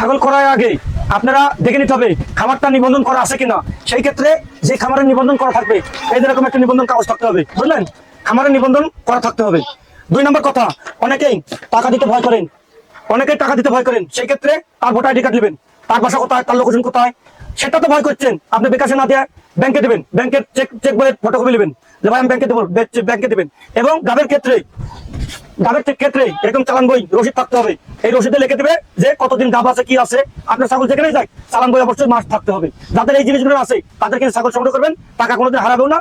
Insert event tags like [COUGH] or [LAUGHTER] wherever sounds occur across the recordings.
ছাগল করার আগে আপনারা দেখে নিতে হবে খামারটা নিবন্ধন করা আছে কিনা। সেই ক্ষেত্রে যে খামারের নিবন্ধন করা থাকবে, এই রকম একটা নিবন্ধন কাগজ থাকতে হবে, বুঝলেন? খামারের নিবন্ধন করা থাকতে হবে। দুই নম্বর কথা, অনেকেই টাকা দিতে ভয় করেন। অনেকেই টাকা দিতে ভয় করেন। সেই ক্ষেত্রে তার ভোটার আইডি কার্ড নেবেন তার বাসা কোথায়, তার লোকেশন কোথায়, সেটা তো ভয় করছেন। আপনি বিকাশে না দিয়ে ব্যাংকে দেবেন, ব্যাংকের চেক চেক বইয়ের ফটোকপি নেবেন। যে ভাই আমি ব্যাংকে দেবো, ব্যাংকে দেবেন। এবং গাবের ক্ষেত্রে ক্ষেত্রে এরকম চালান বই রসিদ থাকতে হবে। এই রসিদে লিখে দেবে যে কতদিন আছে কি আছে। আপনার ছাগল যেখানেই যাক চালান বই অবশ্যই মাস থাকতে হবে। যাদের এই জিনিসগুলো আছে তাদেরকে ছাগল সংগ্রহ করবেন। টাকা কোনোদিন হারাবেও না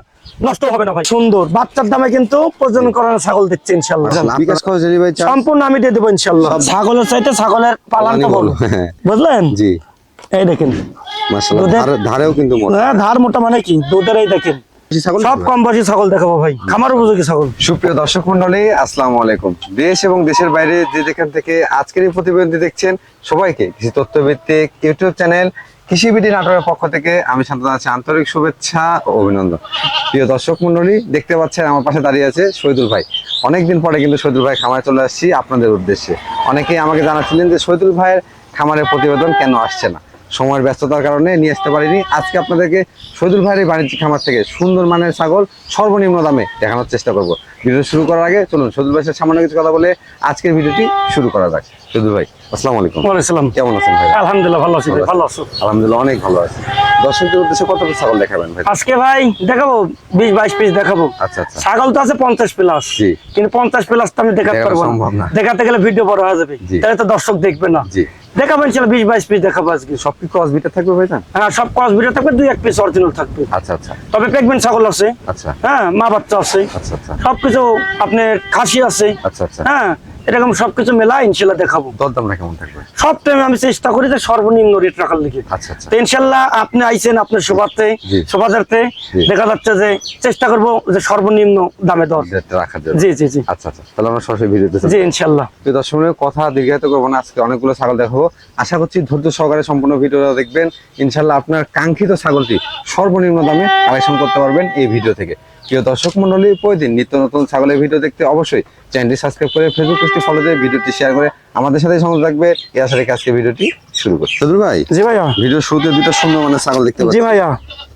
নষ্ট হবে না ভাই। সুন্দর। বাচ্চার দামে কিন্তু প্রজনন করানো ছাগল দিচ্ছে ইনশাল্লাহ সম্পূর্ণ আমি দিয়ে দেবো ইনশাল্লাহ ছাগলের চাইতে ছাগলের পালানটা বলো হ্যাঁ। বুঝলেন? জি। এই দেখেন। ধারেও কিন্তু হ্যাঁ ধার মোটা মানে কি? দুধের এই দেখেন। সব কম বয়সী ছাগল দেখাবো ভাই। খামার উপযোগী ছাগল। সুপ্রিয় দর্শক মন্ডলী আসসালামু আলাইকুম। দেশ এবং দেশের বাইরে যে যেখান থেকে আজকের এই প্রতিবেদনটি দেখছেন সবাইকে কৃষি তথ্যভিত্তিক ইউটিউব চ্যানেল কৃষিবিডি নাটকের পক্ষ থেকে আমি আছি। আন্তরিক শুভেচ্ছা ও অভিনন্দন। প্রিয় দর্শক মন্ডলী দেখতে পাচ্ছেন আমার পাশে দাঁড়িয়ে আছে শহীদুল ভাই। অনেকদিন পরে কিন্তু শহীদুল ভাই খামারে চলে আসছি আপনাদের উদ্দেশ্যে। অনেকেই আমাকে জানাচ্ছিলেন যে শহীদুল ভাইয়ের খামারের প্রতিবেদন কেন আসছে না। সময়ের ব্যস্ততার কারণে নিয়ে আসতে পারিনি। আজকে আপনাদেরকে শহীদুল ভাইয়ের বাণিজ্যিক খামার থেকে সুন্দর মানের ছাগল সর্বনিম্ন দামে দেখানোর চেষ্টা করব। ভিডিও শুরু করার আগে চলুন শহীদুল ভাইয়ের সামান্য কিছু কথা বলে আজকের ভিডিওটি শুরু করা যাক। শহীদুল ভাই আসসালামু আলাইকুম। বলেছিলাম কেমন আছেন ভাই? আলহামদুলিল্লাহ ভালো আছি ভালো আছো? আলহামদুলিল্লাহ অনেক ভালো আছি। দর্শকদের উদ্দেশ্যে কত পিস ছাগল দেখাবেন ভাই? আজকে ভাই দেখাবো বিশ বাইশ পিস দেখাবো। আচ্ছা আচ্ছা। ছাগল তো আছে পঞ্চাশ প্লাস জি। কিন্তু পঞ্চাশ প্লাস তো আমি দেখাতে পারব না। দেখাতে গেলে ভিডিও বড় হয়ে যাবে। তাহলে তো দর্শক দেখবে না। জি। দেখাবো ইনশাল্লাহ বিশ বাইশ পিস দেখাবো আজকে। সব কি ক্রস বিটা থাকবে ভাই হ্যাঁ সব ক্রস বিটা থাকবে দুই এক পিস অরিজিনাল থাকবে। আচ্ছা আচ্ছা। তবে প্রেগনেন্ট ছাগল আছে। আচ্ছা। হ্যাঁ মা বাচ্চা আছে। আচ্ছা আচ্ছা। সবকিছু আপনার খাসি আছে। আচ্ছা আচ্ছা। হ্যাঁ এরকম সবকিছু মেলা ইনশাল্লাহ দেখাবো। দরদামটা কেমন থাকবে? সব টাইমে আমি চেষ্টা করি যে সর্বনিম্ন রেট রাখার লিখে আচ্ছা আচ্ছা। তো ইনশাল্লাহ আপনি আইছেন আপনার শোভাতে। শোভাযাত্রে দেখা যাচ্ছে যে চেষ্টা করব যে সর্বনিম্ন দামে দর। রাখার জি জি জি। আচ্ছা আচ্ছা। তাহলে আমরা সরাসরি ভিডিওতে জি ইনশাল্লাহ। প্রিয় দর্শকের কথা দীর্ঘায়িত করব না। আজকে অনেকগুলো ছাগল দেখাবো। আশা করছি ধৈর্য সহকারে সম্পূর্ণ ভিডিওটা দেখবেন। ইনশাল্লাহ আপনার কাঙ্ক্ষিত ছাগলটি সর্বনিম্ন দামে কালেকশন করতে পারবেন এই ভিডিও থেকে। প্রিয় দর্শক মন্ডলী, প্রতিদিন নিত্য নতুন ছাগলের ভিডিও দেখতে অবশ্যই চ্যানেলটি সাবস্ক্রাইব করে ফেসবুক পেজটি ফলো দিয়ে ভিডিওটি শেয়ার করে আমাদের সাথে সংযোগ রাখবে এর আশা আজকে ভিডিওটি শুরু সদুর ভাই জি ভাইয়া। ভিডিও শুরুতে দুটো সুন্দর মানের ছাগল দেখতে জি ভাইয়া।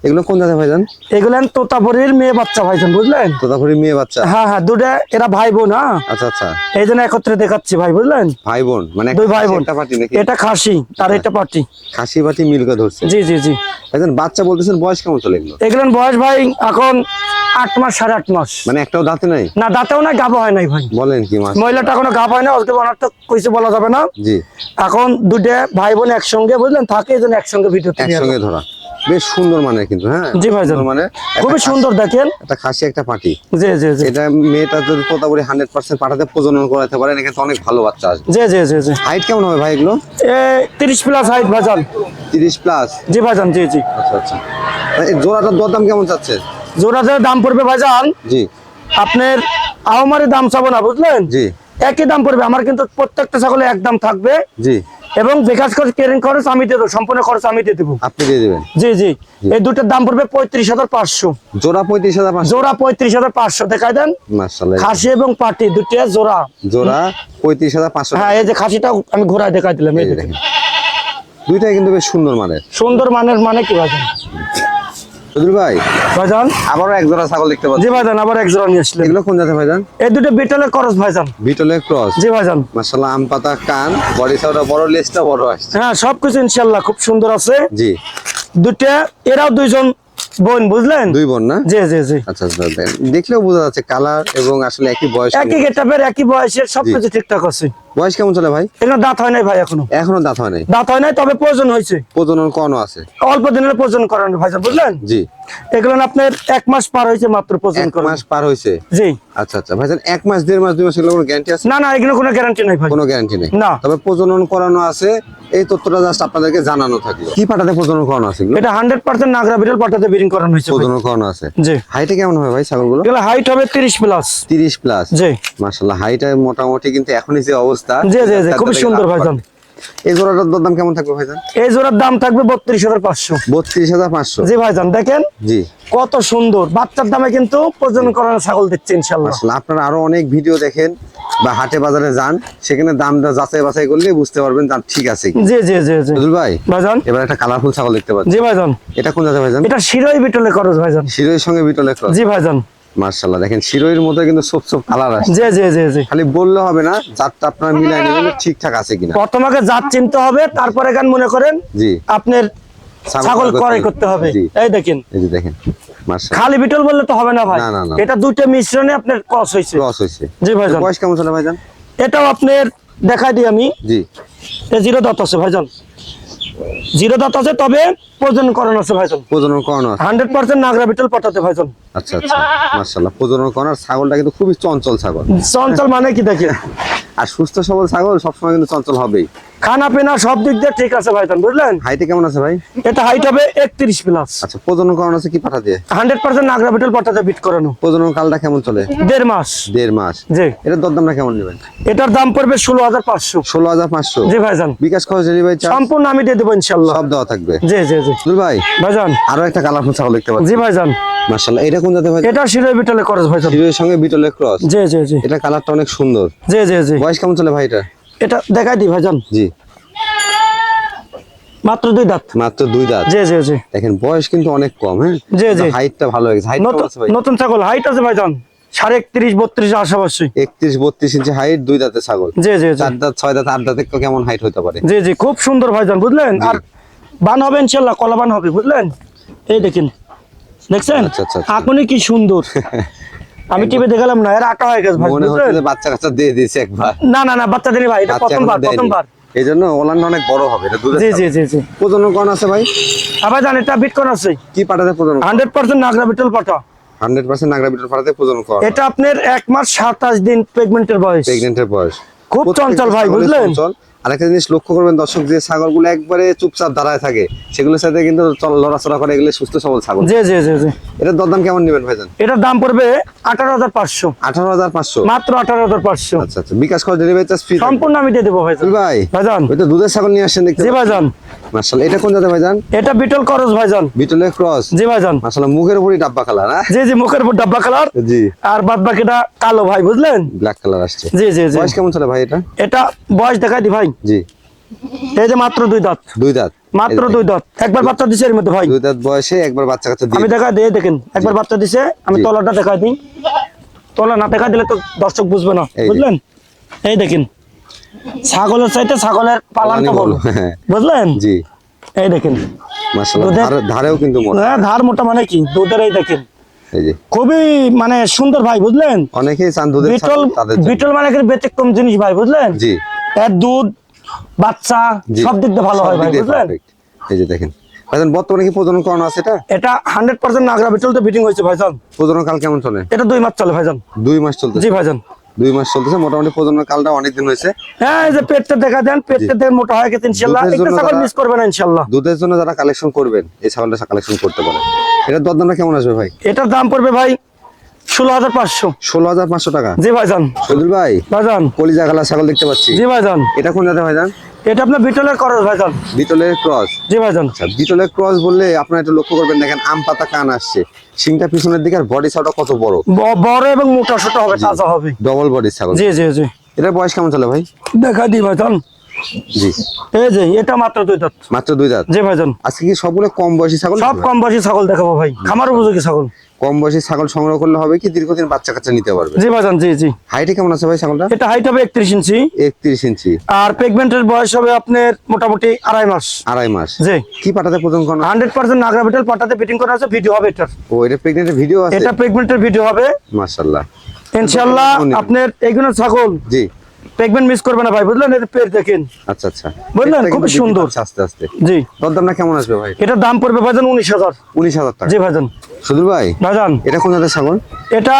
এগুলো কোন ভাইজান এগুলেন তোতাপুরির মেয়ে বাচ্চা ভাইজান বুঝলেন? তোতাপুরি মেয়ে বাচ্চা। হ্যাঁ হ্যাঁ দুটা এরা ভাই বোন হ্যাঁ? আচ্ছা আচ্ছা। এই জন্য একত্রে দেখাচ্ছি ভাই বুঝলেন? ভাই বোন মানে দুই ভাই বোন। একটা পার্টি নাকি? এটা খাসি আর এটা পাটি খাসি মিলকে ধরছে। জি জি জি। ভাইজান বাচ্চা বলতেছেন বয়স কেমন চলে এগুলো? এগুলেন বয়স ভাই এখন আট মাস সাড়ে আট মাস। মানে একটাও দাঁতে নাই? না দাঁতেও না গাবো হয় নাই ভাই। বলেন কি মাছ। মহিলাটা এখনও গাব হয় না ওকে ওনার তো কইছে বলা যাবে না। জি। এখন দুটো ভাই বোন একসঙ্গে বুঝলেন? থাকে এই জন্য একসঙ্গে ভিডিও একসঙ্গে ধরা। বেশ সুন্দর মানে কিন্তু হ্যাঁ? জি ভাইজান। মানে খুবই সুন্দর দেখেন। একটা খাসি একটা পাটি। জি জি জি। এটা মেয়েটা যদি হান্ড্রেড পার্সেন্ট পাঠাতে প্রজনন করাতে পারেন এখানে অনেক ভালো বাচ্চা আসবে জি জি জি জি। হাইট কেমন হবে ভাই এগুলো? এ তিরিশ প্লাস হাইট ভাইজান তিরিশ প্লাস জি ভাইজান জি জি। আচ্ছা আচ্ছা। এই জোড়াটার দরদাম কেমন চাচ্ছে? জোড়াতে দাম পড়বে ভাইজান জি। আপনার আহমারি দাম চাবো না বুঝলেন? জি। একই দাম পড়বে। আমার কিন্তু প্রত্যেকটা ছাগলে এক দাম থাকবে। জি। এবং বিকাশ খরচ কেরিং খরচ আমি দিয়ে দেবো সম্পূর্ণ খরচ আমি দিয়ে দেবো। আপনি দিয়ে দেবেন? জি জি। এই দুটোর দাম পড়বে পঁয়ত্রিশ হাজার পাঁচশো। জোড়া পঁয়ত্রিশ হাজার পাঁচশো? জোড়া পঁয়ত্রিশ হাজার পাঁচশো দেখাই দেন। খাসি এবং পাটি দুটো জোড়া। জোড়া পঁয়ত্রিশ হাজার পাঁচশো হ্যাঁ এই যে খাসিটা আমি ঘোরায় দেখাই দিলাম এই দেখেন। দুইটাই কিন্তু বেশ সুন্দর মানের। সুন্দর মানের মানে কি ভাইজান ভাই ভাইজান? আবারও এক জোড়া ছাগল দেখতে পাচ্ছি। জি ভাইজান আবার এক জোড়া নিয়ে আসলেন। এগুলো কোন জাতের ভাইজান? এই দুটো বিটলের ক্রস ভাইজান। বিটলের ক্রস? জি ভাইজান। আম পাতা কান বডি সাউটা বড় লেজটা বড় আসছে। হ্যাঁ সবকিছু ইনশাল্লাহ খুব সুন্দর আছে। জি। দুটো এরাও দুইজন বোন বুঝলেন? দুই বোন না? জি জি জি। আচ্ছা আচ্ছা দেখলেও বোঝা যাচ্ছে কালার এবং আসলে একই বয়স একই গেটাপের একই বয়সের সবকিছু ঠিকঠাক আছে। বয়স কেমন চলে ভাই? এখানে দাঁত হয় নাই ভাই এখনও। এখনও দাঁত হয় নাই? দাঁত হয় নাই তবে প্রয়োজন হয়েছে। প্রজনন কনও আছে। অল্প দিনের প্রয়োজন করানো ভাইজান বুঝলেন? জি। এগুলো আপনার এক মাস পার হয়েছে মাত্র প্রয়োজন এক মাস পার হয়েছে? জি। আচ্ছা আচ্ছা ভাইজান এক মাস দেড় মাস দুই মাস এগুলো কোনো গ্যারান্টি আছে? না না এগুলো কোনো গ্যারান্টি নাই ভাই। কোনো গ্যারান্টি নেই? না। তবে প্রজনন করানো আছে এই তথ্যটা জাস্ট আপনাদেরকে জানানো থাকল। কি পাটাতে প্রজনন করানো আছে এটা হান্ড্রেড পার্সেন্ট নাগরা বিড়াল পাঠাতে ব্রিডিং করানো হয়েছে প্রজনন করানো আছে। জি। হাইটে কেমন হবে ভাই ছাগলগুলো? এগুলো হাইট হবে তিরিশ প্লাস তিরিশ প্লাস জি। মাশাআল্লাহ হাইটে মোটামুটি কিন্তু এখনই যে অবস্থা জি জি জি খুব সুন্দর ভাই। এই জোড়াটার দরদাম কেমন থাকবে ভাইজান? এই জোড়ার দাম থাকবে বত্রিশ হাজার পাঁচশো। বত্রিশ হাজার পাঁচশো। জি ভাইজান দেখেন জি। কত সুন্দর। বাচ্চার দামে কিন্তু প্রজনন করানো ছাগল দিচ্ছে ইনশাল্লাহ আপনারা আরও অনেক ভিডিও দেখেন বা হাটে বাজারে যান সেখানে দাম যাচাই বাছাই করলে বুঝতে পারবেন দাম ঠিক আছে। জি জি জি জি। ভাই ভাইজান। এবার একটা কালারফুল ছাগল দেখতে পাচ্ছি। জি ভাইজান। এটা কোন জায়গায় ভাইজান? এটা শিরোই বিটলে খরচ ভাইজান। শিরোইর সঙ্গে বিটলে ক্রস জি ভাইজান। মার্শাল্লাহ দেখেন শিরোইর মধ্যে কিন্তু সব সব কালার আছে। জি জি জি জি। খালি বললে হবে না জাতটা আপনারা মিলাই নেবেন ঠিকঠাক আছে কিনা। প্রথম জাত চিনতে হবে তারপরে গান মনে করেন জি। আপনার ছাগল ক্রয় করতে হবে। এই দেখেন। এই যে দেখেন খালি বিটল বললে তো হবে না ভাই। এটা দুইটা মিশ্রণে আপনার ক্রস হয়েছে। ক্রস হয়েছে। জি ভাইজান। বয়স কেমন চলে ভাইজান? এটাও আপনার দেখাই দিই আমি। জি। এ জিরো দাঁত আছে ভাইজান। জিরো দাঁত আছে তবে প্রজনন করানো আছে ভাইজন। প্রজনন করানো আছে। হান্ড্রেড পার্সেন্ট নাগরা বিটল পাঠাতে ভাইজন। আচ্ছা আচ্ছা। মাশাআল্লাহ প্রজনন করার ছাগলটা কিন্তু খুবই চঞ্চল ছাগল। চঞ্চল মানে কি দেখেন আর সুস্থ সবল ছাগল সবসময় কিন্তু চঞ্চল হবেই। খানা পিনা সব দিক দিয়ে ঠিক আছে ভাইজান বুঝলেন? হাইটে কেমন আছে ভাই? এটা হাইট হবে একত্রিশ প্লাস আচ্ছা প্রজনন করানো আছে কি পাঠা দিয়ে? হান্ড্রেড পার্সেন্ট নাগরা বিটল পাঠাতে বিট করানো। প্রজনন কালটা কেমন চলে? দেড় মাস। দেড় মাস। জি। এটার দরদামটা কেমন নেবেন? এটার দাম পড়বে ষোলো হাজার পাঁচশো। ষোলো হাজার পাঁচশো। জি ভাইজান। বিকাশ খরচ চার্জ সম্পূর্ণ আমি দিয়ে দেবো ইনশাল্লাহ সব দেওয়া থাকবে। জি জি জি। দুল ভাই ভাইজান। আরও একটা কালারফুল ছাগল দেখতে পাচ্ছি। জি ভাইজান। মার্শাল্লাহ এটা কোন জাতের ভাই এটা শিরোই বিটলে খরচ ভাইজান। হিরোর সঙ্গে বিটলের ক্রস জি জি জি। এটা কালারটা অনেক সুন্দর। জি জি জি। বয়স কেমন চলে ভাই এটা? এটা দেখাই দিই ভাইজান। জি। মাত্র দুই দাঁত। মাত্র দুই দাঁত। জি জি জি। দেখেন বয়স কিন্তু অনেক কম হ্যাঁ? জি, জি। হাইটটা ভালো হয়েছে। হাইট নতুন ছাগল। হাইট আছে ভাইজান। সাড়ে একত্রিশ বত্রিশ আশেপাশে একত্রিশ বত্রিশ ইঞ্চি হাইট দুই দাঁতের ছাগল। জি জি জি। চার দাঁত ছয় দাঁত আট দাঁতে কেমন হাইট হতে পারে? জি জি খুব সুন্দর ভাইজান বুঝলেন? আর বান হবে ইনশাল্লাহ কলা বান হবে বুঝলেন? এই দেখেন দেখছেন? আচ্ছা, আচ্ছা, আচ্ছা। এখনই কি সুন্দর। [LAUGHS] আমি টিভি দেখালাম না এর আটা হয়ে গেছে ভাই মনে হচ্ছে বাচ্চা কাচ্চা দিয়ে দিয়েছে একবার। না না না বাচ্চা দিনি ভাই এটা প্রথমবার প্রথমবার। এই জন্য ওলানটা অনেক বড় হবে এটা দুধের জি জি জি জি। প্রজনন কোন আছে ভাই? আবার জান এটা বিটকয়েন আছে। কি পাঠাতে প্রজনন হান্ড্রেড পার্সেন্ট নাগরা বিটল পাঠা হান্ড্রেড পার্সেন্ট নাগরা বিটল পাঠাতে প্রজনন করা এটা আপনার এক মাস সাতাশ দিন প্রেগনেন্টের বয়স। প্রেগনেন্টের বয়স। খুব চঞ্চল ভাই, বুঝলেন? চঞ্চল। আরেকটা জিনিস লক্ষ্য করবেন দর্শক যে ছাগলগুলো একবারে চুপচাপ দাঁড়ায় থাকে সেগুলোর সাথে কিন্তু লড়াচড়া করে এগুলো সুস্থ সবল ছাগল। জি জি জি জি। এটার দরদাম কেমন নেবেন ভাইজান? এটার দাম পড়বে আঠারো হাজার পাঁচশো। আঠারো হাজার পাঁচশো? মাত্র আঠারো হাজার পাঁচশো। আচ্ছা আচ্ছা। বিকাশ করে ডেলিভারি চার্জ ফ্রি সম্পূর্ণ আমি দিয়ে দেবো ভাই ভাই ভাইজান। ওই তো দুধের ছাগল নিয়ে আসছেন দেখতে জি ভাইজান। মার্শাল এটা কোন জাতের ভাইজান? এটা বিটল ক্রস ভাইজান। বিটলের ক্রস। জি ভাইজান। মার্শাল মুখের উপরই ডাব্বা কালার হ্যাঁ জি জি মুখের উপর ডাব্বা কালার। জি। আর বাদ বাকিটা কালো ভাই বুঝলেন? ব্ল্যাক কালার আসছে। জি জি জি। বয়স কেমন চলে ভাই এটা? এটা বয়স দেখাই দি ভাই। জি। এই যে মাত্র দুই দাঁত। দুই দাঁত। মাত্র দুই দাঁত। একবার বাচ্চা দিছে এর মধ্যে ভাই। দুই দাঁত বয়সে একবার বাচ্চা কাচ্চা আমি দেখা দিয়ে দেখেন একবার বাচ্চা দিছে আমি তলাটা দেখাই দিই। তলা না দেখা দিলে তো দর্শক বুঝবে না। বুঝলেন? এই দেখেন। ছাগলের চাইতে ছাগলের পালানটা বলো হ্যাঁ। বুঝলেন? জি। এই দেখেন। ধারেও কিন্তু হ্যাঁ, ধার মোটা মানে কি? দুধের এই দেখেন। এই যে। খুবই মানে সুন্দর ভাই বুঝলেন? অনেকেই চান দুধের বিটল মানে ব্যতিক্রম জিনিস ভাই বুঝলেন? জি। এর দুধ বাচ্চা। সব দিক দিয়ে ভালো হয় ভাই বুঝলেন? এই যে দেখেন ভাইজান বর্তমানে কি প্রজনন করানো আছে এটা? এটা হান্ড্রেড পার্সেন্ট নাগরা বিটল তো বিটিং হয়েছে ভাইজান। প্রজনন কাল কেমন চলে? এটা দুই মাস চলে ভাইজান। দুই মাস চলতেছে? জি ভাইজান। দুই মাস চলতেছে মোটামুটি প্রজনন কালটা অনেকদিন হয়েছে। হ্যাঁ এই যে পেটটা দেখা দেন পেটটা দেখে মোটা হয়ে গেছে ইনশাল্লাহ। দুধের একটা ছাগল মিস করবেন না ইনশাল্লাহ। দুধের জন্য যারা কালেকশন করবেন এই ছাগলটা কালেকশন করতে পারেন। এটার দরদামটা কেমন আসবে ভাই? এটার দাম পড়বে ভাই ষোলো হাজার পাঁচশো। ষোলো হাজার পাঁচশো টাকা। জি ভাইজান। সজুল ভাই ভাইজান। কলিজা গালা ছাগল দেখতে পাচ্ছি। জি ভাইজান। এটা কোন জাতের ভাইজান? এটা আপনার বিটলের করস ভাইজান। বিটলের ক্রস। জি ভাইজান। আচ্ছা বিটলের ক্রস বললে আপনারা একটু লক্ষ্য করবেন দেখেন আম পাতা কান আসছে। পিছনের দিকে আর বডি কত বড়? বড় এবং মোটা সোটা হবে তাজা হবে। ডবল বডি ছাগল। জি জি জি। এটার বয়স কেমন চলে ভাই? দেখা দি ভাইজান। জি। এই যে এটা মাত্র দুই দাঁত। মাত্র দুই দাঁত। জি ভাইজান। আজকে কি সবগুলো কম বয়সী ছাগল? সব কম বয়সী ছাগল দেখাবো ভাই। খামার উপযোগী ছাগল। কম বয়সী ছাগল সংগ্রহ করলে হবে কি দীর্ঘদিন বাচ্চা কাচ্চা নিতে পারবে? জি ভাইজান জি জি। হাইটে কেমন আছে ভাই ছাগলটা? এটা হাইট হবে একত্রিশ ইঞ্চি। একত্রিশ ইঞ্চি। আর প্রেগনেন্টের বয়স হবে আপনার মোটামুটি আড়াই মাস। আড়াই মাস। জি। কি পাঠাতে প্রথম কোন হান্ড্রেড পার্সেন্ট নাগরা বিটল পাটাতে ফিটিং করা আছে ভিডিও হবে এটা ও এটা প্রেগনেন্টের ভিডিও আছে? এটা প্রেগনেন্টের ভিডিও হবে। মাশাআল্লাহ। ইনশাআল্লাহ আপনার এইগুলো ছাগল জি। প্রেগনেন্ট মিস করবে না ভাই বুঝলেন? এর পেট দেখেন। আচ্ছা আচ্ছা। বুঝলেন? খুব সুন্দর। আস্তে আস্তে। জি। দরদামটা কেমন আসবে ভাই? এটার দাম পড়বে ভাইজান উনিশ হাজার। উনিশ হাজার টাকা। জি ভাইজান। সুদূর ভাই ভাইজান। এটা কোন জাতের ছাগল? এটা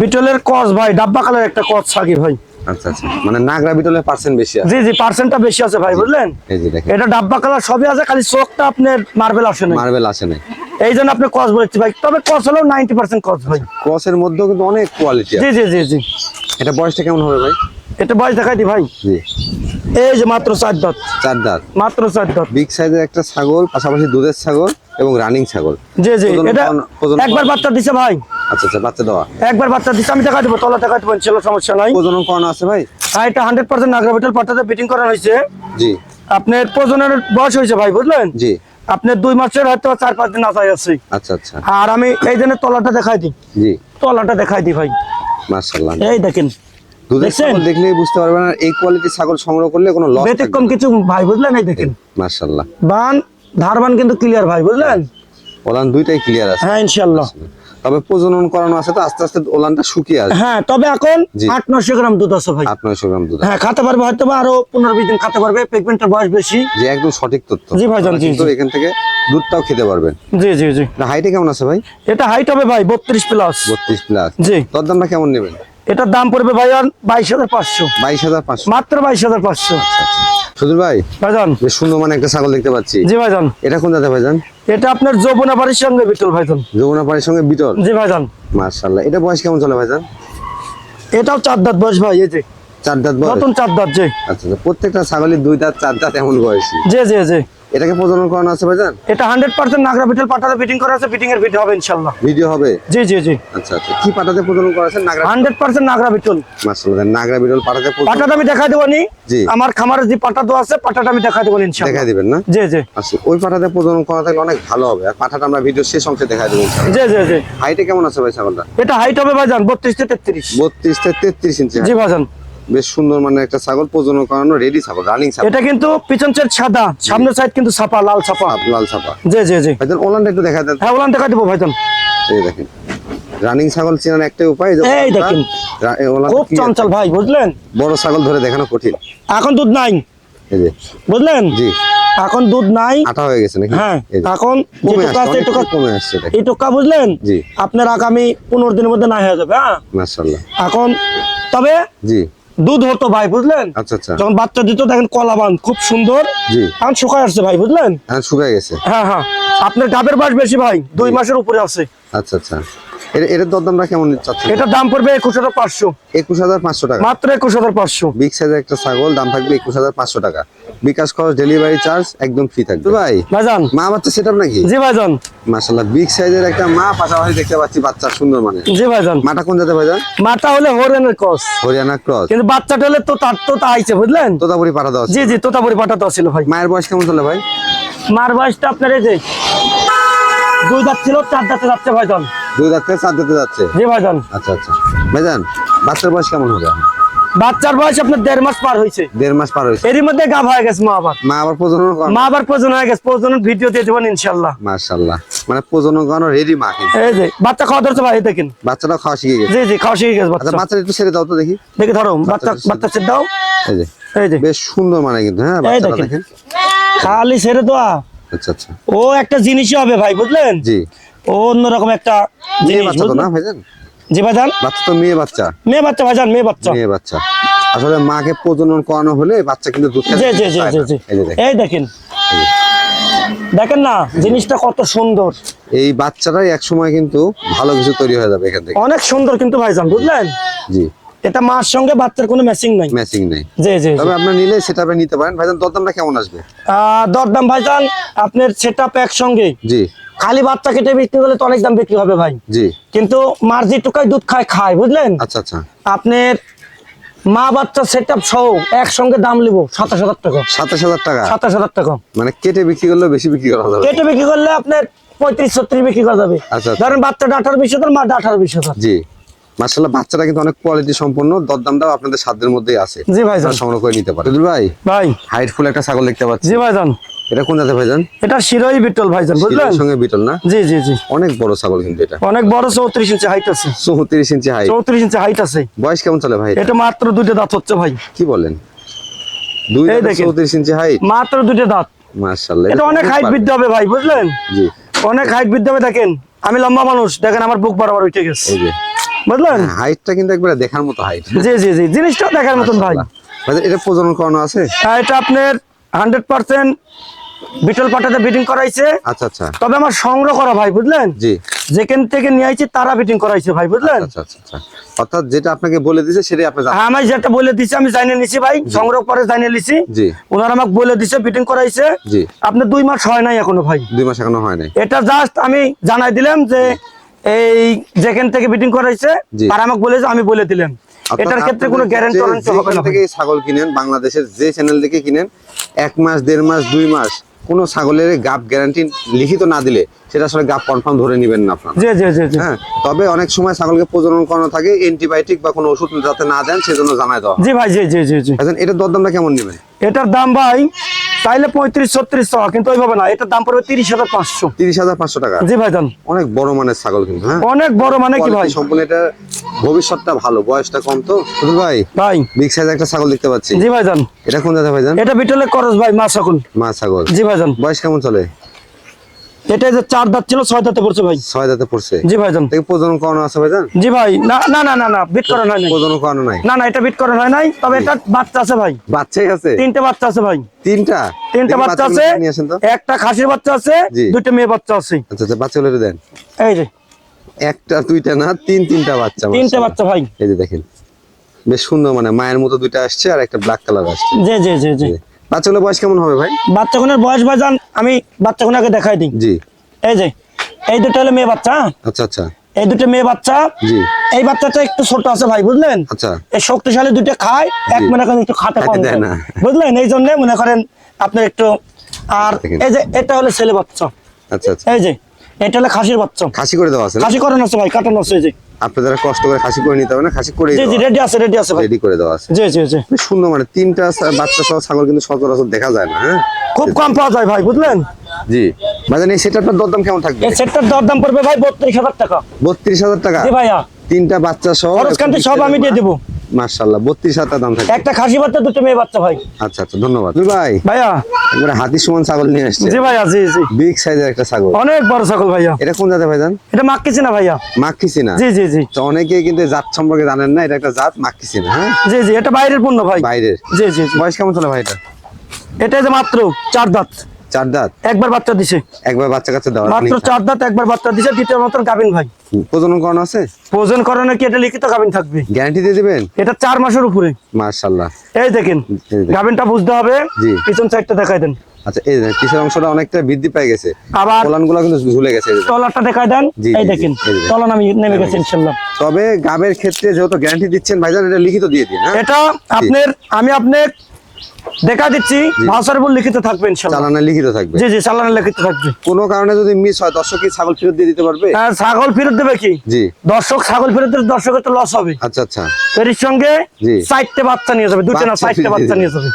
বিটলের কস ভাই ডাব্বা কালার একটা কস ছাগি ভাই। আচ্ছা আচ্ছা। মানে নাগরা বিটলের পার্সেন্ট বেশি আছে। জি জি পার্সেন্টটা বেশি আছে ভাই বুঝলেন? এই যে দেখেন। এটা ডাব্বা কালার সবই আছে খালি চোখটা আপনার মার্বেল আসে না মার্বেল আসে নাই। এই জন্য আপনি কস বলেছি ভাই। তবে কস নাইনটি পার্সেন্ট কস ভাই। ক্রসের মধ্যেও কিন্তু অনেক কোয়ালিটি জি জি জি জি। এটা বয়সটা কেমন হবে ভাই? এটা বয়স দেখাই দি ভাই। জি। এই যে মাত্র চার দাঁত। চার দাঁত। মাত্র চার দাঁত। বিগ সাইজের একটা ছাগল পাশাপাশি দুধের ছাগল এবং রানিং ছাগল। জি জি। এটা একবার বাচ্চা দিছে ভাই। আচ্ছা আচ্ছা বাচ্চা দেওয়া। একবার বাচ্চা দিছে আমি দেখা দেবো তলা দেখা দেবো ছিল সমস্যা নাই। প্রজনন করানো আছে ভাই? আর এটা হান্ড্রেড পার্সেন্ট নাগরাবিটাল পাটাতে ফিটিং করা হয়েছে। জি। আপনার প্রজনের বয়স হয়েছে ভাই বুঝলেন? জি। আপনার দুই মাসের হয়তো চার পাঁচ দিন আশায় আছে। আচ্ছা আচ্ছা। আর আমি এই জন্য তলাটা দেখাই দিই। জি। তলাটা দেখাই দিই ভাই। মার্শাল্লাহ এই দেখেন দুধের ছাগল দেখলেই বুঝতে পারবেন এই কোয়ালিটির ছাগল সংগ্রহ করলে কোনো লস ব্যতিক্রম কিছু ভাই বুঝলেন এই দেখেন? মার্শাল্লাহ বান ধারবান কিন্তু ক্লিয়ার ভাই বুঝলেন? ওলান দুইটাই ক্লিয়ার আছে। হ্যাঁ ইনশাল্লাহ তবে প্রজনন করানো আছে তো আস্তে আস্তে ওলানটা শুকিয়ে আসবে। হ্যাঁ তবে এখন জি। আট নশো গ্রাম দুধ আছে ভাই। আট নয়শো গ্রাম দুধ হ্যাঁ খাতে পারবে হয়তো আরও পনেরো বিশ দিন খাতে পারবে পেগমেন্টের বয়স বেশি। যে একদম সঠিক তথ্য। জি ভাইজান, জি, কিন্তু জি। এখান থেকে দুধটাও খেতে পারবেন। জি জি জি। হাইটে কেমন আছে ভাই? এটা হাইট হবে ভাই বত্রিশ প্লাস বত্রিশ প্লাস জি। তোর দামটা কেমন নেবেন? এটার দাম পড়বে ভাই আর বাইশ হাজার পাঁচশো। বাইশ হাজার পাঁচশো। মাত্র বাইশ হাজার পাঁচশো। সুধীর ভাই ভাইজান। সুন্দর মানে একটা ছাগল দেখতে পাচ্ছি। জি ভাইজান। এটা কোন জাতে ভাইজান? এটা আপনার যৌবনা বাড়ির সঙ্গে বিটল ভাইজান। যমুনা পাড়ির সঙ্গে বিটল? জি ভাইজান। মার্শাল্লাহ এটা বয়স কেমন চলে ভাইজান? এটাও চার দাঁত বয়স ভাই এই যে। চার দাঁত বয়স? নতুন চার দাঁত জি। আচ্ছা আচ্ছা। প্রত্যেকটা ছাগলের দুই দাঁত চার দাঁত এমন বয়সী। জি জি জি। এটাকে প্রজনন করানো আছে ভাইজান? এটা হান্ড্রেড পার্সেন্ট নাগরা বিটল পাটাতে ফিটিং করা আছে ফিটিং এর ভিডিও হবে ইনশাল্লাহ ভিডিও হবে? জি জি জি। আচ্ছা আচ্ছা। কি পাটাতে প্রজনন করা আছে? Nagra hundred percent Nagra Beetal. মার্শাল্লাহ নাগরা বিটল পাটাতে পাটাটা আমি দেখাই দেবো নি? জি। আমার খামারের যে পাটা তো আছে পাটাটা আমি দেখা দেবো ইনশাল্লাহ দেখা দিবেন না? জি জি। আচ্ছা ওই পাটাতে প্রজনন করা থাকলে অনেক ভালো হবে। আর পাঠাটা আমরা ভিডিও শেষ অংশে দেখা দেবো জি জি জি। হাইটে কেমন আছে ভাই ছাগলটা? এটা হাইট হবে ভাইজান বত্রিশ থেকে তেত্রিশ। বত্রিশ থেকে তেত্রিশ ইঞ্চি জি ভাইজান। বেশ সুন্দর মানে একটা ছাগল প্রজনন করানো রেডি ছাগল রানিং ছাগল। এটা কিন্তু পিছন সাইড সাদা সামনের সাইড কিন্তু ছাপা লাল ছাপা লাল ছাপা। জি জি জি। ভাইজান ওলানটা একটু দেখা দেন। হ্যাঁ ওলান দেখা দেবো ভাইজান। এই দেখেন রানিং ছাগল চেনার একটাই উপায় এই দেখেন। খুব চঞ্চল ভাই বুঝলেন? বড় ছাগল ধরে দেখানো কঠিন। এখন দুধ নাই। এই যে বুঝলেন? জি। এখন দুধ নাই। আটা হয়ে গেছে নাকি? হ্যাঁ। এখন যেটুকু আছে এটুকু কমে আসছে বুঝলেন? জি। আপনার আগামী পনেরো দিনের মধ্যে নাই হয়ে যাবে হ্যাঁ? মাশাআল্লাহ। এখন তবে জি। দুধ হতো ভাই বুঝলেন? আচ্ছা আচ্ছা। যখন বাচ্চা দিত দেখেন কলা কলাবান খুব সুন্দর। এখন শুকায় আসছে ভাই বুঝলেন? হ্যাঁ শুকায় গেছে। হ্যাঁ হ্যাঁ। আপনার ডাবের বাস বেশি ভাই দুই মাসের উপরে আছে। আচ্ছা আচ্ছা। দরদামটা কেমন এটার দাম পড়বে একুশ হাজার পাঁচশো। একুশ হাজার পাঁচশো টাকা? মাত্র একুশ হাজার পাঁচশো। বিগ সাইজের একটা ছাগল দাম থাকবে একুশ হাজার পাঁচশো টাকা। বিকাশ খরচ ডেলিভারি চার্জ একদম ফ্রি থাকবে। ভাই ভাইজান। মা বাচ্চা সেটআপ নাকি? জি ভাইজান। মাশাআল্লাহ বিগ সাইজের একটা মা পাশাপাশি দেখতে পাচ্ছি বাচ্চা সুন্দর মানে। জি ভাইজান। মাটা কোন জাতে ভাইজান? মাটা হলে হরিয়ানা ক্রস। কিন্তু বাচ্চাটা হলে তো তার তো তা আইছে বুঝলেন? তোতাপুরি পাঠা দেওয়া আছে। জি জি তোতাপুরি পাঠাতে ছিল ভাই। মায়ের বয়স কেমন চলে ভাই? মার বয়সটা আপনার এই যে দুই দাঁত ছিল চার দাঁতে যাচ্ছে ভাইজান। দুই দাঁত থেকে চার দাঁতে যাচ্ছে? জি ভাইজান। আচ্ছা আচ্ছা। ভাইজান বাচ্চার বয়স কেমন হবে বাচ্চার বয়স আপনার দেড় মাস পার হয়েছে। দেড় মাস পার হয়েছে। এরই মধ্যে গাভ হয়ে গেছে মা আবার। মা আবার প্রজনন মা আবার হয়ে গেছে। প্রজনের ভিডিও দিয়ে দেবেন মাশাআল্লাহ। মানে প্রজনন করানো রেডি মা এই যে বাচ্চা খাওয়া ধরছে ভাই দেখেন। বাচ্চাটাও খাওয়া শিখে গেছে? জি জি খাওয়া শিখে গেছে আচ্ছা বাচ্চা। বাচ্চাটা একটু ছেড়ে দাও তো দেখি। দেখে ধরো বাচ্চা বাচ্চা- বাচ্চা ছেড়ে দাও। এই যে এই যে। বেশ সুন্দর মানে কিন্তু হ্যাঁ বাচ্চাটা দেখেন। খালি ছেড়ে দেওয়া আচ্ছা আচ্ছা। ও একটা জিনিসই হবে ভাই বুঝলেন? জি। অন্যরকম একটা জিনিস না ভাইজান? জি ভাইজান? বাচ্চা তো মেয়ে বাচ্চা। মেয়ে বাচ্চা ভাইজান মেয়ে বাচ্চা। মেয়ে বাচ্চা। আসলে মাকে প্রজনন করানো হলে বাচ্চা কিন্তু দুধ জি জি জি জি এই দেখেন। দেখেন। দেখেন না জিনিসটা কত সুন্দর। এই বাচ্চাটাই এক সময় কিন্তু ভালো কিছু তৈরি হয়ে যাবে এখান থেকে। অনেক সুন্দর কিন্তু ভাইজান বুঝলেন? জি। এটা মার সঙ্গে বাচ্চার কোনো ম্যাচিং নাই। ম্যাচিং নেই। জি। তবে আপনার নিলে সেটা নিতে পারেন। ভাইজান দরদামটা কেমন আসবে? দরদাম ভাইজান আপনার সেট আপ একসঙ্গে। জি। খালি বাচ্চা কেটে বিক্রি করলে তো অনেক দাম বিক্রি হবে ভাই। জি। কিন্তু মার যেটুকাই দুধ খায় খায় বুঝলেন? আচ্ছা আচ্ছা। আপনার মা বাচ্চা সেট আপ সহ একসঙ্গে দাম নিবো সাতাশ হাজার টাকা। সাতাশ হাজার টাকা? সাতাশ হাজার টাকা। মানে কেটে বিক্রি করলে বেশি বিক্রি করা যাবে? কেটে বিক্রি করলে আপনার পঁয়ত্রিশ ছত্রিশ বিক্রি করা যাবে। আচ্ছা। ধরেন বাচ্চাটা আঠারো বিশ হাজার মাটা আঠারো বিশ হাজার। জি। মার্শাল্লাহ বাচ্চাটা কিন্তু অনেক কোয়ালিটি সম্পন্ন দরদামটাও আপনাদের সাধ্যের মধ্যেই আছে। জি আপনারা সংগ্রহ করে নিতে পারেন। ভাই। ভাই হাইট ফুল একটা ছাগল দেখতে পাচ্ছি। জি ভাইজান। এটা কোন জাতের ভাইজান? এটা শিরোই বিটল ভাইজান বুঝলেন? সঙ্গে বিটল না? জি জি জি। অনেক বড় ছাগল কিন্তু এটা। অনেক বড় চৌত্রিশ ইঞ্চি হাইট আছে। চৌত্রিশ ইঞ্চি হাইট চৌত্রিশ ইঞ্চি হাইট আছে। বয়স কেমন চলে ভাই? এটা মাত্র দুটো দাঁত হচ্ছে ভাই। কি বলেন? দুই চৌত্রিশ ইঞ্চি হাইট মাত্র দুটো দাঁত। মার্শাল্লাহ এটা অনেক হাইট বৃদ্ধি হবে ভাই বুঝলেন? জি। অনেক হাইট বৃদ্ধি হবে দেখেন। আমি লম্বা মানুষ দেখেন আমার বুক বরাবর উঠে গেছে। এই যে। বুঝলেন? হাইটটা কিন্তু একবারে দেখার মতো হাইট জি জি জি জিনিসটা দেখার মতন ভাই। এটা প্রজনন করানো আছে? আর এটা আপনার হান্ড্রেড পার্সেন্ট বিটল পাটাতে বিটিং করাইছে। আচ্ছা আচ্ছা। তবে আমার সংগ্রহ করা ভাই বুঝলেন? জি। যেখান থেকে নিয়ে আইছি তারা বিটিং করাইছে ভাই বুঝলেন? আচ্ছা আচ্ছা আচ্ছা। অর্থাৎ যেটা আপনাকে বলে দিয়েছে সেটাই আপনি হ্যাঁ আমি যেটা বলে দিছি আমি জানিয়ে নিছি ভাই সংগ্রহ করে জানিয়ে নিছি। জি। ওনারা আমাকে বলে দিছে বিটিং করাইছে। জি। আপনার দুই মাস হয় নাই এখনও ভাই। দুই মাস এখনও হয় নাই। এটা জাস্ট আমি জানাই দিলাম যে এই যেখান থেকে বিটিং করাইছে আর আমাকে বলেছে আমি বলে দিলাম। এটার ক্ষেত্রে কোনো গ্যারান্টি হবে না থেকে ছাগল কিনেন বাংলাদেশের যে চ্যানেল থেকে কিনেন এক মাস দেড় মাস দুই মাস কোনো ছাগলের গাপ গ্যারান্টি লিখিত না দিলে সেটা আসলে গাপ কনফার্ম ধরে নেবেন না আপনারা। জি জি জি হ্যাঁ তবে অনেক সময় ছাগলকে প্রজনন করানো থাকে অ্যান্টিবায়োটিক বা কোনো ওষুধ যাতে না দেন সেজন্য জানাই দেওয়া। জি ভাই জি জি জি জি। আচ্ছা এটার দরদামটা কেমন নেবেন? এটার দাম ভাই চাইলে পঁয়ত্রিশ ছত্রিশ টাকা কিন্তু ওইভাবে না। এটার দাম পড়বে তিরিশ হাজার পাঁচশো। তিরিশ হাজার পাঁচশো টাকা? জি ভাই জান। অনেক বড় মানের ছাগল কিন্তু হ্যাঁ? অনেক বড় মানে কি ভাই? সম্পূর্ণ এটা ভবিষ্যৎটা ভালো বয়সটা কম তো। ভাই ভাই। বিগ সাইজ একটা ছাগল দেখতে পাচ্ছি। জি ভাই জান। এটা কোন ভাই ভাইজান এটা বিটলে করস ভাই মা ছাগল। মা ছাগল। জি ভাই জান। বয়স কেমন চলে? এটা যে চার দাঁত ছিল ছয় দাঁতে পড়ছে ভাই। ছয় দাঁতে পড়ছে। জি থেকে প্রজনন করানো আছে ভাইজান? জি ভাই না না না না না বিট করানো হয় নাই। প্রজনন করানো নাই। না না এটা বিট করানো হয় নাই তবে এটা বাচ্চা আছে ভাই। বাচ্চাই আছে? তিনটে বাচ্চা আছে ভাই। তিনটা? তিনটা বাচ্চা আছে একটা খাসির বাচ্চা আছে দুইটা মেয়ে বাচ্চা আছে। আচ্ছা আচ্ছা বাচ্চাগুলো দেন। এই যে। একটা দুইটা না তিন তিনটা বাচ্চা তিনটে বাচ্চা ভাই। এই যে দেখেন। বেশ সুন্দর মানে মায়ের মতো দুইটা আসছে আর একটা ব্ল্যাক কালার আসছে। জি জি জি। জি। বাচ্চাগুলো বয়স কেমন হবে ভাই? বাচ্চাগুলোর বয়স ভাই জান আমি বাচ্চাগুলোকে দেখাই দিই। জি। এই যে এই দুটো হলো মেয়ে বাচ্চা? আচ্ছা আচ্ছা। এই দুটো মেয়ে বাচ্চা। জি। এই বাচ্চাটা একটু ছোট আছে ভাই বুঝলেন? আচ্ছা। এই শক্তিশালী দুটো খায় এক। মনে করেন একটু খাতে কম দেয়। না। বুঝলেন? এই জন্য মনে করেন আপনি একটু আর এই যে এটা হলো ছেলে বাচ্চা। আচ্ছা আচ্ছা। এই যে এটা হলো খাসির বাচ্চা। খাসি করে দেওয়া আছে খাসি করানো আছে ভাই কাটানো আছে এই যে। আপনি কষ্ট করে খাসি করে নিতে হবে না খাসি করে রেডি আছে রেডি আছে রেডি করে দেওয়া আছে। জি জি জি। সুন্দর মানে তিনটা বাচ্চা সহ ছাগল কিন্তু সচরাচর দেখা যায় না হ্যাঁ? খুব কম পাওয়া যায় ভাই বুঝলেন? জি। মানে এই সেটার দরদাম কেমন থাকবে? এই সেটটার দরদাম পড়বে ভাই বত্রিশ হাজার টাকা। বত্রিশ হাজার টাকা? জি ভাইয়া। তিনটা বাচ্চা সহ খরচ কান্তি সব আমি দিয়ে দেবো। মার্শাল্লাহ বত্রিশ টাকা দাম থাকবে একটা খাসি বাচ্চা দুটো মেয়ে বাচ্চা ভাই। আচ্ছা আচ্ছা ধন্যবাদ। ভাই। ভাইয়া একবারে হাতি সমান ছাগল নিয়ে আসছে। জি ভাইয়া জি জি। বিগ সাইজের একটা ছাগল। অনেক বড় ছাগল ভাইয়া। এটা কোন জাতে ভাইজান এটা মাক্কিছি না ভাইয়া। মাখিছি না জি জি জি। তো অনেকে কিন্তু জাত সম্পর্কে জানেন না এটা একটা জাত মাখিছি না হ্যাঁ? জি জি এটা বাইরের পণ্য ভাই। বাইরের। জি জি জি। বয়স কেমন চলে ভাই এটা? এটা যে মাত্র চার দাঁত। চার দাঁত? একবার বাচ্চা দিছে। একবার বাচ্চা কাচ্চা দেওয়া মাত্র চার দাঁত একবার বাচ্চা দিছে দ্বিতীয় মতন ভাই। প্রজনন করানো আছে? ওজন করানো কি এটা লিখিত থাকবে? গ্যারান্টি দিয়ে দিবেন? এটা চার মাসের উপরে। এই দেখেন বুঝতে হবে। পিছন সাইডটা দেখাই দেন। আচ্ছা এই দেখেন, পিছের অংশটা অনেকটা বৃদ্ধি পেয়ে গেছে। আবার কিন্তু ঝুলে গেছে এই দেখাই দেন। এই দেখেন জি, এই দেখেন। তলা আমি নেমে গেছে ইনশাল্লাহ। তবে গাবের ক্ষেত্রে যেহেতু গ্যারান্টি দিচ্ছেন ভাইজান এটা লিখিত দিয়ে দিন হ্যাঁ? এটা আপনার আমি দেখা দিচ্ছি ভাষার লিখিত থাকবে চালানে লিখিত থাকবে। জি জি চালানে লিখিত থাকবে। কোনো কারণে যদি মিস হয় দর্শক কি ছাগল ফেরত দিয়ে দিতে পারবে? আর ছাগল ফেরত দেবে কি? জি। দর্শক ছাগল ফেরত দিলে দর্শকের তো লস হবে। আচ্ছা আচ্ছা। এর সঙ্গে। চারটে বাচ্চা নিয়ে যাবে দুটো না চারটে বাচ্চা নিয়ে যাবে।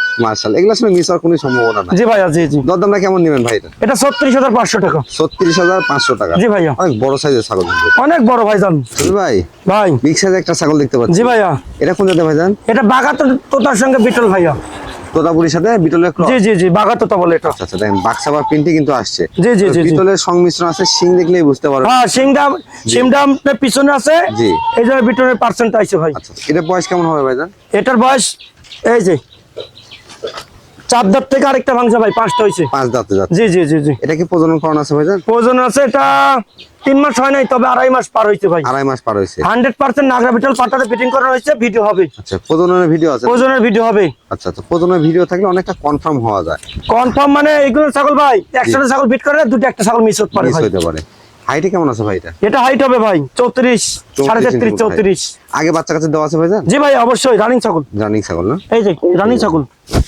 এগুলো আসলে মিস হওয়ার কোনো সম্ভাবনা নাই। জি ভাইয়া জি জি। দরদামটা কেমন নেবেন ভাই এটা এটা ছত্রিশ হাজার পাঁচশো টাকা। ছত্রিশ হাজার পাঁচশো টাকা। জি ভাইয়া। অনেক বড় সাইজের ছাগল অনেক বড় ভাইজান ভাই। ভাই। বিগ সাইজের একটা ছাগল দেখতে পাচ্ছি। জি ভাইয়া। এটা কোন জায়গায় ভাইজান এটা সঙ্গে বিটল ভাইয়া। তোতাপুরির সাথে বিটলের জি জি জি বাগাতোতা বলে এটা। আচ্ছা আচ্ছা দেখেন বাক্সাবার প্রিন্টে কিন্তু আসছে। জি, জি, জি। বিটলের সংমিশ্রণ আছে সিং দেখলেই বুঝতে পারবেন। হ্যাঁ সিংডাম সিংডাম পিছনে আছে। জি। এই জন্য বিটলের পার্সেন্ট আইছে ভাই। আচ্ছা। এটা বয়স কেমন হবে ভাইজান? এটার বয়স এই যে। চার দাঁত থেকে আরেকটা ভাঙছে ভাই পাঁচটা হয়েছে পাঁচ দাঁতে যাচ্ছে। জি জি জি জি। এটা কি প্রজনন করানো আছে ওজন আছে এটা তিন মাস হয় নাই তবে আড়াই মাস পার হয়েছে ভাই। আড়াই মাস পার হয়েছে হান্ড্রেড পার্সেন্ট নাগরা বিটল পাটাতে ফিটিং করা হয়েছে ভিডিও হবে। আচ্ছা প্রজননের ভিডিও আছে। ওজনের ভিডিও হবে। আচ্ছা আচ্ছা প্রজনের ভিডিও থাকলে অনেকটা কনফার্ম হওয়া যায়। কনফার্ম মানে এইগুলো ছাগল ভাই একসাথে ছাগল ফিট করে দুটো একটা ছাগল মিস হতে পারে মিস হতে পারে। হাইটে কেমন আছে ভাই এটা? এটা হাইট হবে ভাই চৌত্রিশ সাড়ে তেত্রিশ চৌত্রিশ। আগে বাচ্চা কাছে দেওয়া আছে ভাইজান? জি ভাই অবশ্যই রানিং ছাগল। রানিং ছাগল না? এই যে রানিং ছাগল।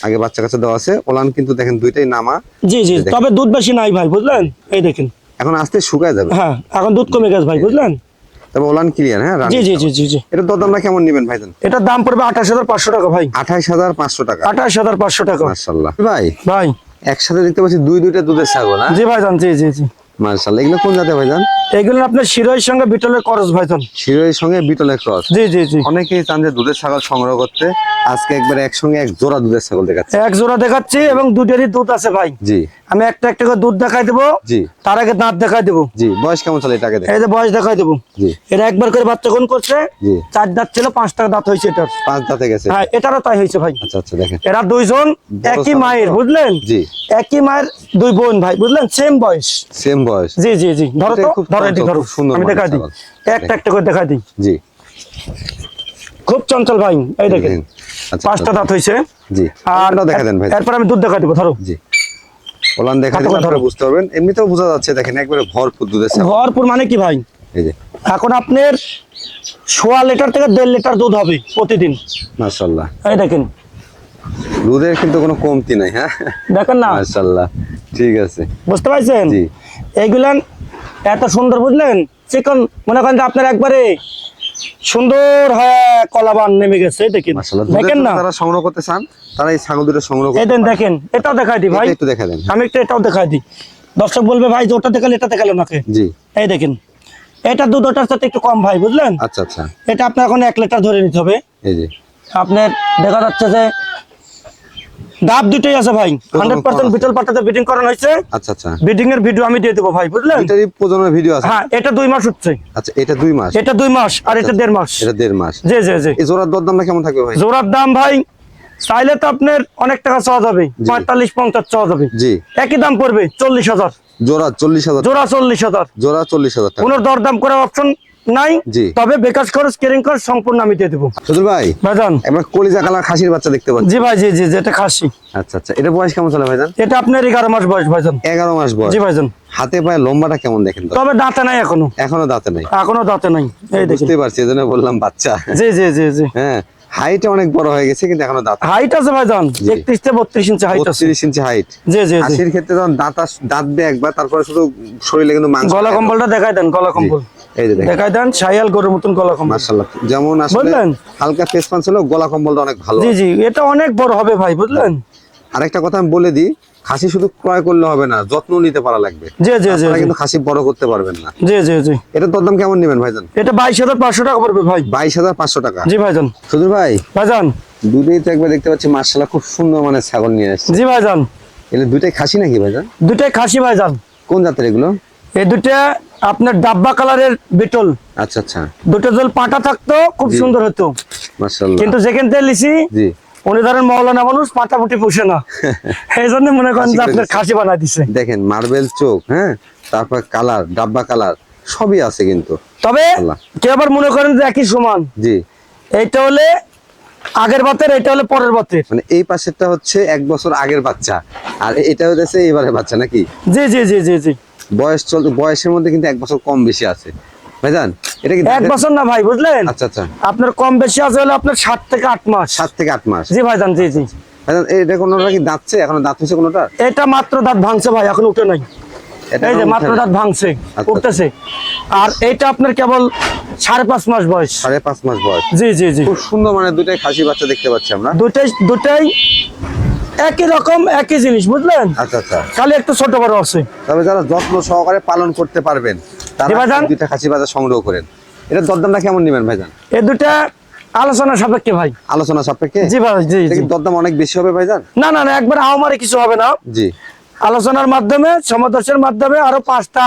আগে বাচ্চা কাছে দেওয়া আছে ওলান কিন্তু দেখেন দুইটাই নামা। জি জি তবে দুধ বেশি নাই ভাই বুঝলেন? এই দেখেন। এখন আস্তে শুকায় যাবে। হ্যাঁ এখন দুধ কমে গেছে ভাই বুঝলেন? তবে ওলান ক্লিয়ার হ্যাঁ জি জি জি জি জি। এটার দরদামটা কেমন নেবেন ভাইজান? এটার দাম পড়বে আঠাশ হাজার পাঁচশো টাকা ভাই। আঠাইশ হাজার পাঁচশো টাকা। আঠাশ হাজার পাঁচশো টাকা। মার্শাল্লাহ ভাই ভাই। একসাথে দেখতে পাচ্ছি দুই দুইটা দুধের ছাগল হ্যাঁ? জি ভাই জান জি জি জি। মার্শাল্লাহ এগুলো কোন জাতের ভাইজান? এগুলো আপনার শিরোয়ের সঙ্গে বিটলের করস ভাইজান। শিরোহির সঙ্গে বিটলের ক্রস? জি জি জি। অনেকেই চান যে দুধের ছাগল সংগ্রহ করতে। আজকে একবার একসঙ্গে এক জোড়া দুধের ছাগল দেখাচ্ছে। এক জোড়া দেখাচ্ছি এবং দুধেরই দুধ আছে ভাই। জি। আমি একটা একটা করে দুধ দেখাই দেবো। জি। তার আগে দাঁত দেখাই দেবো। জি বয়স কেমন চলে এটাকে এই যে বয়স দেখাই দেবো। জি। এটা একবার করে বাচ্চা কোন করছে। জি। চার দাঁত ছিল পাঁচটা দাঁত হয়েছে এটার। পাঁচ দাঁতে গেছে। হ্যাঁ এটারও তাই হয়েছে ভাই। আচ্ছা আচ্ছা দেখেন। এরা দুইজন একই মায়ের বুঝলেন? জি। একই মায়ের দুই বোন ভাই বুঝলেন? সেম বয়স। সেম বয়স। জি জি জি। ধরো তো খুব ধরো চঞ্চল, ধরো। আমি মানের দিই। একটা একটা করে দেখাই দিই। জি। খুব চঞ্চল ভাই এই দেখেন। আচ্ছা পাঁচটা দাঁত হয়েছে জি। আর দেখা দেন ভাই। এরপর আমি দুধ দেখাই দেবো ধরো। জি। ওলান দেখা দিলে আপনারা? বুঝতে পারবেন। এমনিতেও বোঝা যাচ্ছে দেখেন একবারে ভরপুর দুধের ছাগল। ভরপুর মানে কি ভাই? এই যে। এখন আপনার সোয়া লিটার থেকে দেড় লিটার দুধ হবে প্রতিদিন। এই দেখেন। দুধের কিন্তু কোনো কমতি নাই হ্যাঁ? দেখেন না। মাশাল্লাহ ঠিক আছে। বুঝতে পারছেন? জি। এইগুলান এত সুন্দর বুঝলেন? চিকন মনে করেন যে আপনার একবারে সুন্দর হয়ে কলাবান নেমে গেছে দেখেন। দেখেন না? তারা সংগ্রহ করতে চান তারা এই ছাগল দুটো সংগ্রহ করতে দেন দেখেন এটাও দেখাই দিই ভাই। একটু দেখা দেন। আমি একটু এটাও দেখাই দিই। দর্শক বলবে ভাই যে ওটা দেখালে এটা দেখালে নাকি জি। এই দেখেন এটা দুধ ওটার সাথে একটু কম ভাই বুঝলেন? আচ্ছা আচ্ছা। এটা আপনার এখন এক লিটার ধরে নিতে হবে। এই যে। আপনার দেখা যাচ্ছে যে ডাব দুটোই আছে ভাই। হান্ড্রেড পার্সেন্ট বিটল পাটাতে বিডিং করানো হয়েছে। আচ্ছা আচ্ছা। বিডিং এর ভিডিও আমি দিয়ে দেবো ভাই বুঝলেন? এটারই ভিডিও আছে। হ্যাঁ এটা দুই মাস হচ্ছে। আচ্ছা এটা দুই মাস। এটা দুই মাস আর এটা দেড় মাস। এটা দেড় মাস। জি জি জি। এই জোড়ার দর দামটা কেমন থাকবে ভাই? জোড়ার দাম ভাই চাইলে তো আপনার অনেক টাকা চাওয়া যাবে। পঁয়তাল্লিশ পঞ্চাশ চাওয়া যাবে। জি। একই দাম পড়বে চল্লিশ হাজার। জোড়া চল্লিশ হাজার জোড়া চল্লিশ হাজার। জোড়া চল্লিশ হাজার টাকা। কোনো দরদাম করার অপশন নাই তবে বেকার খরচ কেরিং খরচ সম্পূর্ণ আমি দিয়ে দেবো। সুদুল ভাই ভাইজান। একবার কলিজা কালার খাসির বাচ্চা দেখতে পাচ্ছি। জি ভাই জি জি যেটা এটা খাসি। আচ্ছা আচ্ছা এটা বয়স কেমন চলে ভাইজান? এটা আপনার এগারো মাস বয়স ভাইজান। এগারো মাস বয়স। জি ভাইজান। হাতে পায়ে লম্বাটা কেমন দেখেন তবে দাঁতে নাই এখনও। এখনও দাঁতে নাই। এখনও দাঁতে নাই। এই দেখতে বুঝতে পারছি এজন্য বললাম বাচ্চা। জি জি জি জি। হ্যাঁ হাইট অনেক বড় হয়ে গেছে কিন্তু এখনও দাঁত হাইট আছে ভাইজান একত্রিশ থেকে বত্রিশ ইঞ্চি হাইট আছে। বত্রিশ ইঞ্চি হাইট জি জি হাসির ক্ষেত্রে যখন দাঁত আস- দাঁত দেয় একবার তারপরে শুধু শরীরে কিন্তু মাংস গলা কম্বলটা দেখাই দেন গলা কম্বল। এই যে দেখাই দেন সাইয়াল গরুর মতন গলা কম্বল। মাশাআল্লাহ। যেমন আসলে হালকা ফেস পান ছিল গলা কম্বলটা অনেক ভালো। জি জি এটা অনেক বড় হবে ভাই বুঝলেন? আরেকটা কথা আমি বলে দিই খাসি শুধু ক্রয় করলে হবে না যত্ন নিতে পারা লাগবে। জি জি জি কিন্তু খাসি বড় করতে পারবেন না। জি জি জি। এটা তোর দাম কেমন নেবেন ভাইজান? এটা বাইশ হাজার পাঁচশো টাকা পড়বে ভাই। বাইশ হাজার পাঁচশো টাকা। জি ভাইজান। সুধীর ভাই ভাইজান। দুটোই তো একবার দেখতে পাচ্ছি মার্শাল্লাহ খুব সুন্দর মানে ছাগল নিয়ে আসছে। জি ভাইজান। এগুলো দুইটাই খাসি নাকি ভাইজান? দুটাই খাসি ভাইজান। কোন জাতের এগুলো? এই দুটা আপনার ডাব্বা কালারের বিটল। আচ্ছা আচ্ছা। দুটো জল পাটা থাকতো খুব সুন্দর হতো। মার্শাল্লাহ কিন্তু যেখান থেকে লিছি জি। উনি ধরেন মৌলানা মানুষ পুটি পুষে না। [LAUGHS] এই জন্য মনে করেন যে আপনার খাসি বানাই দিছে। দেখেন মার্বেল চোখ হ্যাঁ? তারপর কালার ডাব্বা কালার সবই আছে কিন্তু। তবে। কেউ আবার মনে করেন যে একই সমান? জি। এইটা হলে আগের বাতের এটা হলে পরের বাতের। মানে এই পাশেরটা হচ্ছে এক বছর আগের বাচ্চা। আর এটা হচ্ছে এবারের বাচ্চা নাকি? জি জি জি জি জি। বয়স চল বয়সের মধ্যে কিন্তু এক বছর কম বেশি আছে। ভাইজান এটা কি এক বছর না ভাই বুঝলেন? আচ্ছা আচ্ছা। আপনার কম বেশি আছে হলে আপনার সাত থেকে আট মাস। সাত থেকে আট মাস। জি ভাইজান জি জি। ভাইজান এটা কোনোটা কি দাঁতছে? এখনও দাঁত হয়েছে কোনোটা? এটা মাত্র দাঁত ভাঙছে ভাই এখন উঠে নাই। এটা এই যে মাত্র দাঁত ভাঙছে আচ্ছা। উঠতেছে। আর এইটা আপনার কেবল সাড়ে পাঁচ মাস বয়স। সাড়ে পাঁচ মাস বয়স। জি জি জি। খুব সুন্দর মানে দুটাই খাসি বাচ্চা দেখতে পাচ্ছি আমরা। দুটাই দুটাই একই রকম একই জিনিস বুঝলেন? আচ্ছা আচ্ছা। খালি একটু ছোট বড় আছে। তবে যারা যত্ন সহকারে পালন করতে পারবেন ভাইজান। দুইটা খাসি বাজার সংগ্রহ করেন। এটা দরদামটা কেমন নেবেন ভাইজান? এই দুটা আলোচনা সাপেক্ষে ভাই। আলোচনা সাপেক্ষে? জি ভাই জি দরদাম অনেক বেশি হবে ভাইজান? না না না একবার আহমারে কিছু হবে না। জি। আলোচনার মাধ্যমে সমাদর্শের মাধ্যমে আরও পাঁচটা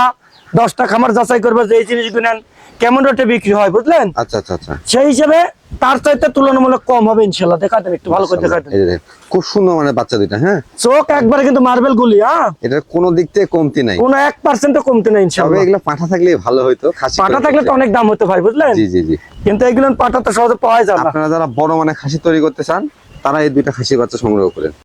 দশটা খামার যাচাই করবে যে এই জিনিসগুলো নেন। কেমন রেটে বিক্রি হয় বুঝলেন? আচ্ছা আচ্ছা আচ্ছা। সেই হিসেবে তার চাইতে তুলনামূলক কম হবে ইনশাল্লাহ দেখা দেন একটু ভালো করে দেখা দেন দেখেন, খুব সুন্দর মানে বাচ্চা দুইটা হ্যাঁ? চোখ একবারে কিন্তু মার্বেল গুলি হ্যাঁ? এটার কোনো দিক থেকে কমতি নাই। কোনো এক পার্সেন্টও কমতে নেই ইনশাল্লাহ এগুলো পাঠা থাকলে ভালো হইতো পাটা থাকলে তো অনেক দাম হতো ভাই বুঝলেন? জি জি জি। কিন্তু এগুলো পাটা তো সহজে পাওয়া যায় না। আপনারা যারা বড় মানে খাসি তৈরি করতে চান তারা এই দুইটা খাসি বাচ্চা সংগ্রহ করেন।